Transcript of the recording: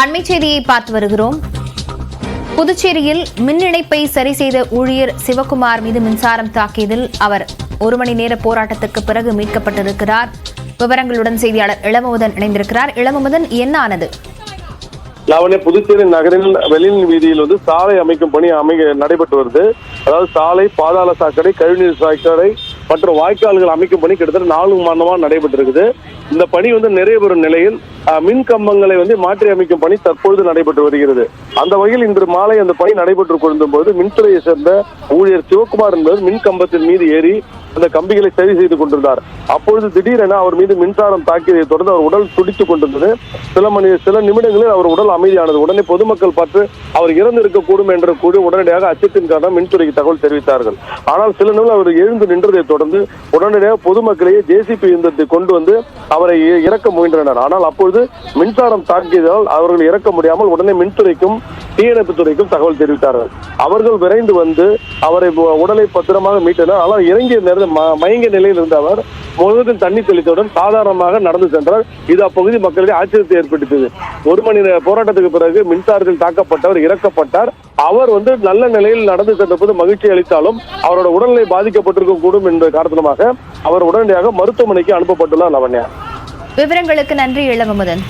செய்தியை பார்த்து வருகிறோம். புதுச்சேரியில் மின் இணைப்பை சரி செய்த ஊழியர் சிவகுமார் மீது மின்சாரம் தாக்கியதில் அவர் ஒரு மணி நேர போராட்டத்துக்கு பிறகு மீட்கப்பட்டிருக்கிறார். விவரங்களுடன் செய்தியாளர் இளமுதன் இணைந்திருக்கிறார். இளமுதன் என்ன ஆனது? லாவண்ய புதுச்சேரி நகரில் வெளியின் வீதியில் வந்து சாலை அமைக்கும் பணி அமை நடைபெற்று வருது. அதாவது சாலை பாதாள சாக்கடை கழிவுநீர் சாக்கடை மற்றும் வாய்க்கால்கள் அமைக்கும் பணி கிட்டத்தட்ட நாலு மாதமா நடைபெற்றிருக்குது. இந்த பணி வந்து நிறைவேறும் நிலையில் மின் கம்பங்களை வந்து மாற்றி அமைக்கும் பணி தற்பொழுது நடைபெற்று வருகிறது. அந்த வகையில் இன்று மாலை அந்த பணி நடைபெற்று கொண்டிருந்த போது மின்துறையை சேர்ந்த ஊழியர் சிவகுமார் என்பவர் மின் கம்பத்தின் மீது ஏறி அந்த கம்பிகளை சரி செய்து கொண்டிருந்தார். அப்பொழுது திடீரென அவர் மீது மின்சாரம் தாக்கியதை தொடர்ந்து அவர் உடல் துடித்துக் கொண்டிருந்தது. சில மணி சில நிமிடங்களில் அவர் உடல் அமைதியானது. உடனே பொதுமக்கள் பார்த்து அவர் இறந்து இருக்கக்கூடும் என்று கூடி உடனடியாக அச்சத்தின் காரணம் மின்துறைக்கு தகவல் தெரிவித்தார்கள். ஆனால் சில நிமிடம் அவர் எழுந்து நின்றதை தொடர்ந்து உடனடியாக பொதுமக்களையே ஜேசிபி இயந்திரத்தை கொண்டு வந்து அவர் அவரை இறக்க முயன்றனர். ஆனால் அப்பொழுது மின்சாரம் தாக்கியதால் அவர்கள் இறக்க முடியாமல் உடனே மின்துறைக்கும் தீயணைப்பு துறைக்கும் தகவல் தெரிவித்தார்கள். அவர்கள் விரைந்து வந்து அவரை உடலை பத்திரமாக மீட்டனர். ஆனால் இறங்கிய நேரம் ம- மயங்கிய நிலையில் இருந்த அவர் முழுவதும் தண்ணி தெளித்தவுடன் சாதாரணமாக நடந்து சென்றார். இது அப்பகுதி மக்களிடையே ஆச்சரியத்தை ஏற்படுத்தியது. ஒரு மணி நேர போராட்டத்துக்கு பிறகு மின்சாரத்தில் தாக்கப்பட்டவர் இறக்கப்பட்டார். அவர் வந்து நல்ல நிலையில் நடந்து சென்ற போது மகிழ்ச்சி அளித்தாலும் அவரோட உடல்நிலை பாதிக்கப்பட்டிருக்க கூடும் என்ற காரணமாக அவர் உடனடியாக மருத்துவமனைக்கு அனுப்பப்பட்டுள்ளார் லவண்யா. விவரங்களுக்கு நன்றி இளவமுதன்.